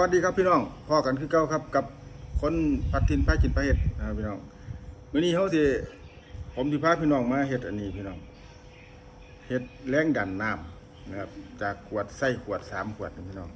วัสดีครับพี่น้องพ่อกันคือเก่าครับกับคนพัดทินพาจินพาเฮ็ดนะครับพี่น้องมื้อนี้เขาสิผมสิพาพี่น้องมาเฮ็ดอันนี้พี่น้องเฮ็ดแรงดันน้ำนะครับ จากขวดใส่ขวดสามขวดพี่น้อง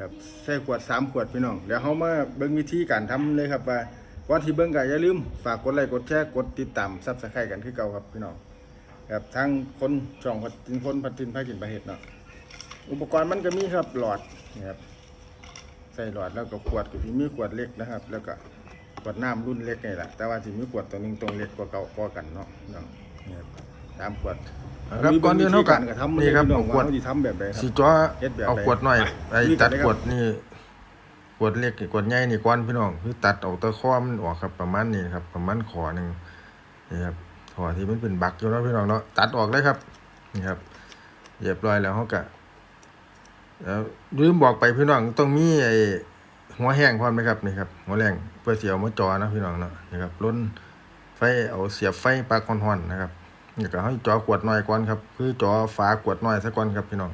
ครับใส่ขวดสามขวดพี่น้องเดี๋ยวเขามาเบิ่งวิธีการทำเลยครับว่าก่อนที่เบิ่งก็อย่าลืมฝากกดไลค์กดแชร์กดติดตาม Subscribe กันคือเก่าครับพี่น้องครับทั้งคนช่องพัดทินคนพัดทินพาจินพาเฮ็ดเนาะอุปกรณ์มันก็มีครับหลอดนะครับ ใส่หลอดแล้วก็ขวดก็ที่มีขวดเล็กนะครับ แล้วก็ขวดน้ำรุ่นเล็กนี่แหละแต่ว่าที่มีขวดตัวหนึงตรงเล็กกว่าเก่ากว่ากันเนาะเนาะนี่ครับสามขวดครับก่อนอื่นเขาก็มีวิธีรทำนี่ครับพี่น้องเอาขวดว่าเขาสิทำแบบใดครัสีบจ้อเฮ็ดแบบเอาใดขวดหน่อยอะไอ้นี่ตัดก็ได้ครับขวดนี่ขวดเล็กนี่ขวดใหญ่นี่ก้อนพี่น้องคือตัดเอาตะข้อมันออกครับประมาณนี้ครับ ประมาณขอหนึ่งนี่ครับขอที่มันเป็นบักอยู่เนาะพี่น้องเนาะตัดออกเลยครับนี่ครับเรียบร้อยแล้วเขาก็แลืมบอกไปพี่น้องต้องมีไอ้หัวแห้งพร้อมไหมครับนี่ครับหัวแรงเพื่อเสียวมาจอนะพี่น้องเนาะนี่ครับล้นไฟเอาเสียบไฟปลั๊กห่อนๆนะครับนี่ก็ให้จอขวดน้อยก่อนครับ คือจอฝาขวดน้อยซะก่อนครับพี่น้อง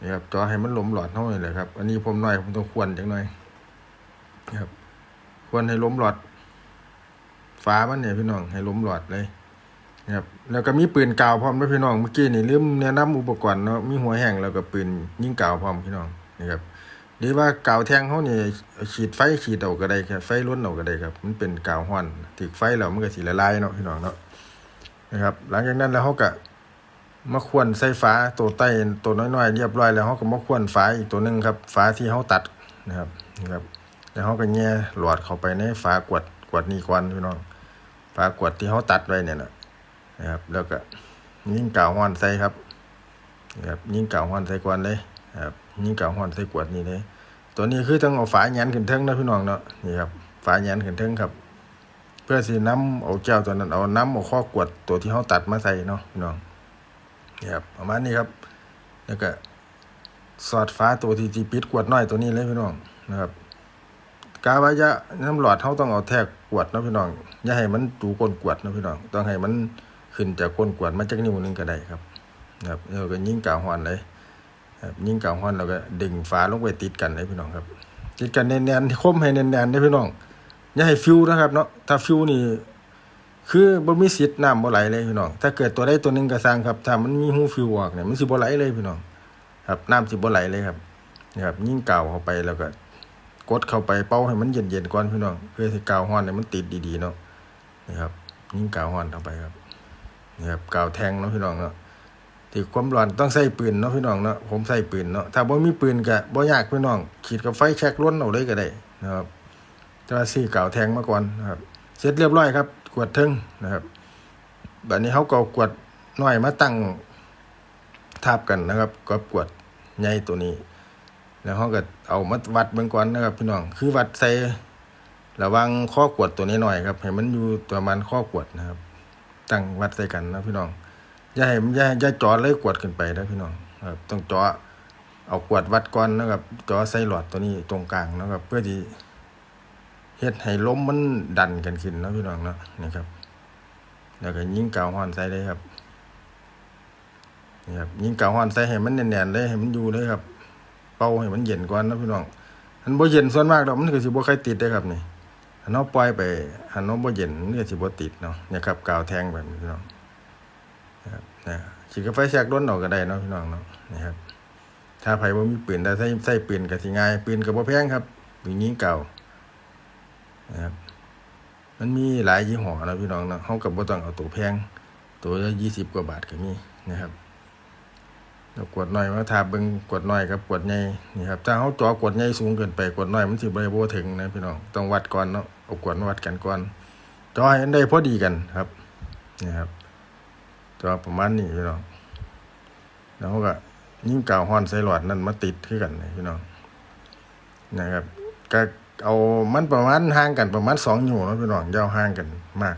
นี่ครับจอให้มันล้มหลอดเท่านี้เลยครับ อันนี้ผมน้อยผมต้องควรจังหน่อยนะครับควรให้ล้มหลอดฝามันเนี่ยพี่น้องให้ล้มหลอดเลย นะครับแล้วก็มีปืนกาวพร้อมด้วยพี่น้องเมื่อกี้นี่ลืมแนะนำอุปกรณ์เนาะมีหัวแห้งแล้วก็ปืนยิงกาวพร้อมพี่น้องนี่ครับหรือว่ากาวแทงเขานี่ฉีดไฟฉีดเอาก็ได้ครับไฟล้นเอาก็ได้ครับ มันเป็นกาวห้อนถึกไฟแล้วมันก็สิละลายเนาะพี่น้องเนาะนะครับ หลังจากนั้นแล้วเขาก็มาควนใส่ฝาตัวใต้ตัวน้อยๆเรียบร้อยแล้วเขาก็มาควนฝาอีกตัวหนึงครับฝาที่เขาตัดนะครับนะครับ แล้วเขาก็แง่หลอดเข้าไปในฝากวดกวดนี้ก่อนพี่น้องฝากวดที่เขาตัดไว้เนี่ยนะ นะครับ แล้วก็ยิงกาวห้อนใส่ครับนะครับยิงกาวห้อนใส่ก่อนเลยนะครับยิงกาวห้อนใส่กวดนี้เลยตัวนี้คือต้องเอาฝาแหยนขึ้นเทิงนะพี่น้องเนาะนี่ครับฝาแหยนขึ้นเทิงครับ เพื่อสิน้ำเอาแก้วตัวนั้นเอาน้ำเอาข้อกวดตัวที่เขาตัดมาใส่เนาะพี่น้องนี่ครับประมาณนี้ครับ แล้วก็สอดฟ้าตัวที่ที่ปิดกวดน้อยตัวนี้เลยพี่น้องนะครับกาว่าจะน้ำหลอดเขาต้องเอาแทกกวดนะพี่น้องอย่าให้มันจูก้นกวดนะพี่น้อง ต้องให้มัน ขึ้นจากก้นกวดมาจากนิ้วนึงก็ได้ครับนะครับแล้วก็ยิงกาวหอนเลยครับยิงกาวหอนแล้วก็ดึงฝาลงไปติดกันเลยพี่น้องครับ ติดกันแน่นๆคมให้แน่นๆได้พี่น้องอย่าให้ฟิวนะครับเนาะถ้าฟิวนี่คือบ่มีสิทธิ์น้ำบ่ไหลเลยพี่น้อง ถ้าเกิดตัวใดตัวหนึ่งก็สร้างครับ ถ้ามันมีหูฟิวออกเนี่ยมันสิบ่ไหลเลยพี่น้อง ครับน้ำสิบ่ไหลเลยครับนี่ครับ ยิ่งกาวเข้าไปแล้วก็ กดเข้าไปเป่าให้มันเย็นๆก่อนพี่น้องเพื่อให้กาวฮ้อนเนี่ยมันติดดีๆเนาะนี่ครับ ยิ่งกาวฮ้อนเข้าไปครับ นี่ครับกาวแทงเนาะพี่น้องเนาะที่ความร้อนต้องใส่ปืนเนาะพี่น้องเนาะผมใส่ปืนเนาะถ้าบ่มีปืนก็บ่ยากพี่น้องขีดกับไฟแช็กล้นเอาเลยก็ได้นะครับจะซี่ก่าแทงมาก่อนนะครับเสร็จเรียบร้อยครับ กวดทึงนะครับแบัดนี้เขาก็เอากวดน้อยมาตั้งทับกันนะครับกับกวดใหญ่ตัวนี้ แล้วเขาก็เอามาวัดเบื้องก่อนนะครับ พี่น้องคือวัดใส่ระวังข้อกวดตัวนี้หน่อยครับให้มันอยู่ประมาณข้อกวดนะครับ ตั้งวัดใส่กันนะพี่น้องอย่าให้มันอย่าอย่าจ่อเลยกวดขึ้นไปนะพี่น้องครับต้องจ่อเอากวดวัดก่อนนะครับจ่อใส่หลอดตัวนี้ตรงกลางนะครับ เพื่อที่เฮ็ดให้ล้มมันดันกันขึ้นนะพี่น้องเนาะนี่ครับ แล้วก็ยิงกาวฮ้อนใส่เลยครับนี่ครับยิงกาวฮ้อนใส่ให้มันแน่นๆเลยให้มันอยู่เลยครับ เป่าให้มันเย็นก่อนนะพี่น้องอันบ่เย็นส่วนมากดอกมันก็สิบ่ค่อยติดเด้ครับนี่ อันเฮาปล่อยไปอันเฮาบ่เย็นมันก็สิบ่ติดเนาะเนี่ยครับกาวแทงแบบนี้พี่น้องนะครับนะสิกาแฟแทรกด้นออกก็ได้เนาะพี่น้องเนาะนี่ครับถ้าไผบ่มีปืนแต่ใส่ใส่ปืนก็สิง่ายปืนก็บ่แพงครับปืนยิงกานะครับมันมีหลายยี่ห้อนะพี่น้องเนาะเขากับบ่ต้องเอาตัวแพงตัวละยี่สิบกว่าบาทก็มีนะครับกวดน้อยมาทาเบิ่งกวดน้อยครับกวดใหญ่นี่ครับถ้าเขาจอกวดใหญ่สูงเกินไปกวดน้อยมันสิบ่ได้บ่ถึงนะพี่น้องต้องวัดก่อนเนาะ อากวดมาวัดกันก่อนจ่อให้มันได้พอดีกันครับนี่ครับจ่อประมาณนี้พี่น้องแล้วก็ยิ่งกาวฮอนใส่หลอดนั่นมาติดคือกันนะพี่น้องนะครับก็เอามันประมาณห่างกันประมาณสองนิ้วนะพี่น้องยาวห่างกันมาก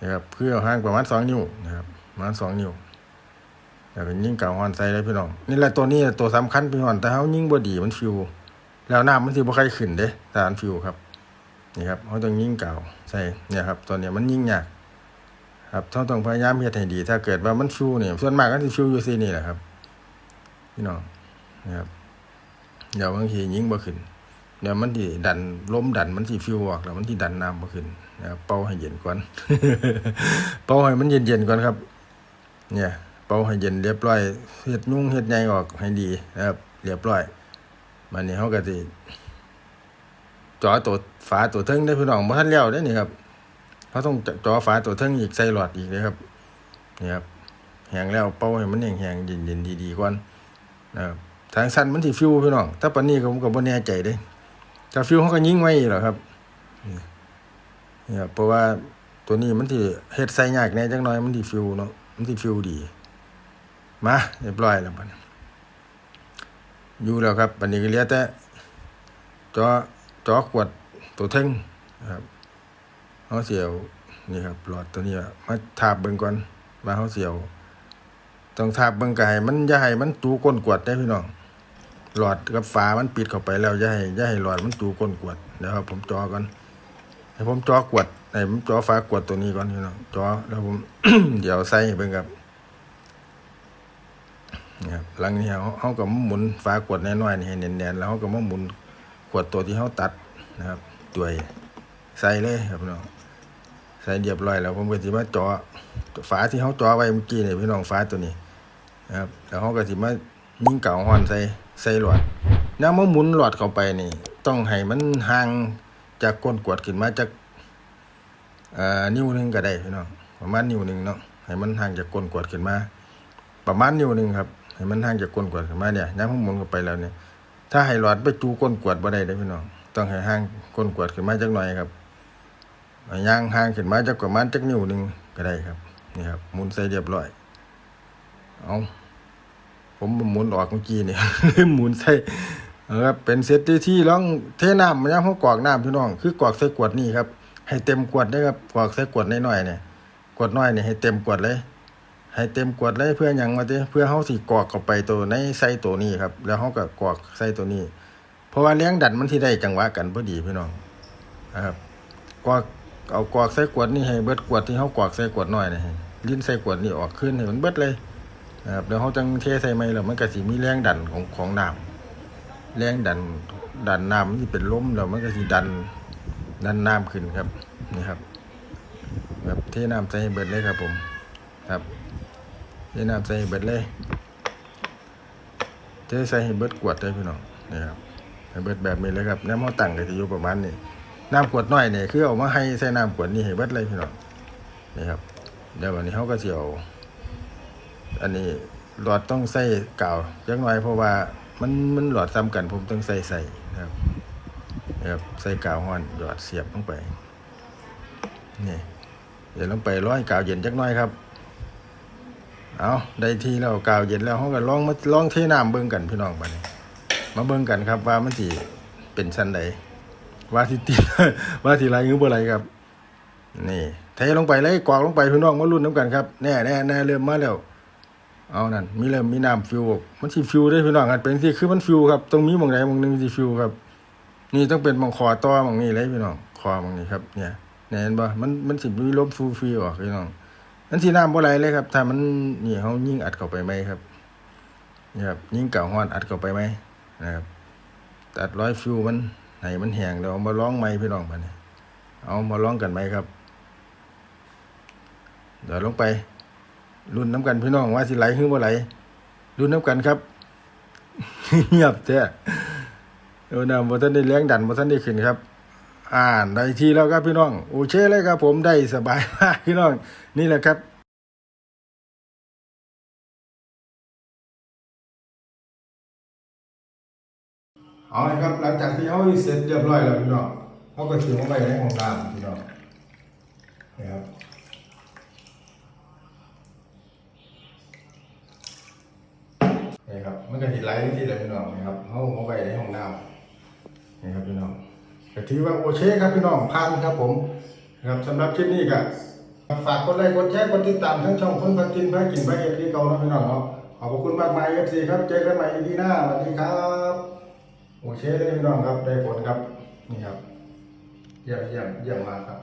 นะครับเพื่อห่างประมาณสองนิ้วนะครับประมาณสองนิ้วแล้วก็ยิ่งเก่าหอนใส่เลยพี่น้องนี่แหละตัวนี้ตัวสำคัญพี่น้องแต่เขายิ่งบดีมันฟิว แล้วน้ำมันสิบ่ค่อยขึ้นเด้สารฟิวครับ นี่ครับเขาต้องยิ่งเก่าใส่เนี่ยครับตัวเนี้ยมันยิ่งยากครับเขาต้องพยายามเฮ็ดให้ดี ถ้าเกิดว่ามันฟิวเนี่ยส่วนมากก็สิฟิวอยู่ซี่นี่แหละครับพี่น้องนะครับเดี๋ยวบางทียิ่งบ่ขึ้นเดี๋ยวมันสิดันล้มดันมันสิฟิวออกแล้วมันสิดันน้ำบ่ขึ้นนะครับเป่าให้เย็นก่อนเป่าให้มันเย็นๆก่อนครับ เนี่ยเป่าให้เย็นเรียบร้อยเฮ็ดยุ่งเฮ็ดใหญ่ออกให้ดีนะครับ เรียบร้อยมันนี้เฮาก็สิ จอตัวฝาตัวเทิงได้พี่น้องบ่ทันแล้วเด้นี่ครับเขาต้องจอฝาตัวเทิงอีกใส่หลอดอีกเลยครับนี่ครับแหงแล้วเป่าให้มันแห้งๆเย็นๆดีๆก่อนนะครับทางสั้นมันสิฟิวพี่น้องถ้าปานนี้ก็ผมก็บ่แน่ใจเด้ถ้าฟิวเขาก็ยิงไว้หรอครับนี่นี่ครับเพราะว่าตัวนี้มันสิเฮ็ดใส่ยากแน่จักหน่อยมันสิฟิวเนาะมันสิฟิลดีมาเรียบร้อยแล้วบัดนี้อยู่แล้วครับบัดนี้ก็เหลือแต่จอ จอขวดตัวเทึงนะครับเฮาเสียวนี่ครับหลอดตัวนี้มาทาบเบิ่งก่อนว่าเฮาเสียวต้องทาบเบิ่งก็ให้มันอย่าให้มันตูก้นกวดได้พี่น้องหลอดกับฝามันปิดเข้าไปแล้วอย่าให้อย่าให้หลอดมันตูก้นกวดเดี๋ยวครับผมจอก่อนให้ผมจอกวดให้ผมจอฝากวดตัวนี้ก่อนพี่น้องจอแล้วผมเดี๋ยวใส่เบิ่งครับนี่ครับหลังนี้เขาเขาก็มาหมุนฝากวดน้อยๆนี่ให้แน่นๆแล้วเขาก็มาหมุน ขวดตัวที่เขาตัดนะครับตัวใส่เลยครับพี่น้องใส่เรียบร้อยแล้วผมก็สิมาจาะฝาที่เขาจาะไว้เมื่อกี้เนี่ยพี่น้องฝาตัวนี้นะครับแล้วเขาก็สิมายิงเก่าห่อนใส่ใส่หลอดแล้วมาหมุนหลอดเข้าไปนี่ ต้องให้มันห่างจากก้นกวดขึ้นมาจากอ่านิ้วหนึงก็ได้พี่น้องประมาณนิ้วหนึงเนาะให้มันห่างจากก้นกวดขึ้นมา ประมาณนิ้วหนึงครับให้มันห่างจากก้นกวดขึ้นมาเนี่ยย้ำข้างบนเข้าไปแล้วเนี่ย ถ้าให้หลอดไปจูก้นกวดบ่ได้เด้อพี่น้อง ต้องให้ห่างก้นกวดขึ้นมาจักหน่อยครับย่างห่างขึ้นมาจากประมาณจักนิ้วหนึ่งก็ได้ครับ นี่ครับหมุนใส่เรียบร้อย เอาผมหมุนออกเมื่อกี้นี่หมุนใส่ครับเป็นเซตที่ที่ลองเทน้ำมันยังเขากรอกน้ำพี่น้อง คือกรอกใส่ขวดนี่ครับ ให้เต็มขวดได้ครับกรอกใส่ขวดน้อยๆเนี่ยขวดน้อยเนี่ยให้เต็มขวดเลย ให้เต็มขวดเลยเพื่อหยังมาเด้เพื่อเฮาสิกรอกเข้าไปตัวในใส่ตัวนี้ครับ แล้วเฮาก็กรอกใส่ตัวนี้ เพราะว่าแรงดันมันที่ได้จังหวะกันพอดีพี่น้องนะครับกรอกเอากรอกใส่ขวดนี่ให้เบิดขวดที่เฮากรอกใส่ขวดน้อยนี่ลิ้นใส่ขวดนี่ออกขึ้นให้มันเบิดเลยนะครับแล้วเฮาจังเทใส่ใหม่แล้วมันก็สิมีแรงดันของของน้ำแรงดันดันน้ำมันสิเป็นล้มแล้วมันก็สิดันดันน้ำขึ้นครับนี่ครับ แบบเทน้ำใส่ให้เบิดเลยครับผมครับ เทน้ำใส่เบิดเลยเทใส่ให้เบิดกวดเลยพี่น้องนี่ครับให้เบิดแบบนี้เลยครับน้ำเขาตั้งก็จะอยู่ประมาณนี้น้ำกวดน้อยเนี่ยคือเอามาให้ใส่น้ำกวดนี่ให้เบิดเลยพี่น้องนี่ครับเดี๋ยววันนี้เขาก็จะเอาอันนี้หลอดต้องใส่กาวจักหน่อยเพราะว่ามันมันหลอดซ้ำกันผมต้องใส่ใส่นะครับนะครับใส่กาวห้อนหยอดเสียบลงไปนี่เดี๋ยวลงไปร้อยกาวเย็นจักหน่อยครับ เอาได้ที่แล้วกาวเย็นแล้วเขาก็ลองมาลองเทน้ำเบิ่งกันพี่น้องบัดนี้ มาเบิ่งกันครับว่ามันสิเป็นชั้นใดว่าที่ติดว่าที่ไรหรือบ่ไรครับ นี่เทลงไปเลยกรอกลงไปพี่น้องมาลุ้นน้ำกันครับแน่แน่แน่เริ่มมาแล้วเอานั่นมีเริ่มมีน้ำฟิวออกมันสิฟิวได้พี่น้องกันเป็นที่คือมันฟิวครับตรงนี้มองไหนมองหนึ่งสิฟิวครับ นี่ต้องเป็นบางคอต่อบางนี่เลยพี่น้องคอบางนี่ครับ เนี่ยเนี่ยเห็นบ่มันมันสิมีลมฟูฟีออกพี่น้อง มันสีน้ำบ่ไหลเลยครับ ถ้ามันนี่เขายิ่งอัดเข้าไปไหมครับนี่ครับยิ่งเก่าฮ้อนอัดเข้าไปไหมนะครับตัดร้อยฟิวมันให้มันแห้งแล้วเอามาร้องไหมพี่น้องบัดนี้เอามาร้องกันไหมครับ เดี๋ยวลงไปรุ่นน้ำกันพี่น้องว่าสิไหลหรือบ่ไหลรุ่นน้ำกันครับเงียบแท้เออนะบ่ทันได้แรงดันบ่ทันได้ขึ้นครับ อ่านได้ทีแล้วครับพี่น้อง โอเคเลยครับผมได้สบายมากพี่น้อง นี่แหละครับเอาละครับหลังจากที่เขาเสร็จเรียบร้อยแล้วพี่น้องเขาก็ถือมาไว้ในห้องน้ำพี่น้องนี่ครับนี่ครับมันก็ติดไลที่เลยพี่น้องนะครับเขาเอาไว้ในห้องน้ำนี่ครับพี่น้อง ก็ถือว่าโอเคครับพี่น้องพันครับผมครับสำหรับคลิปนี้ก็ฝากกดไลค์กดแชร์กดติดตามทั้งช่องคนพันกินพันกินพันเอ็ดที่เก่านะพี่น้องเนาะขอบคุณมากมายเอฟซีครับเจอกันใหม่ที่หน้าสวัสดีครับโอเคเลยพี่น้องครับได้ผลครับนี่ครับเยี่ยมเยี่ยมเยี่ยมมากครับ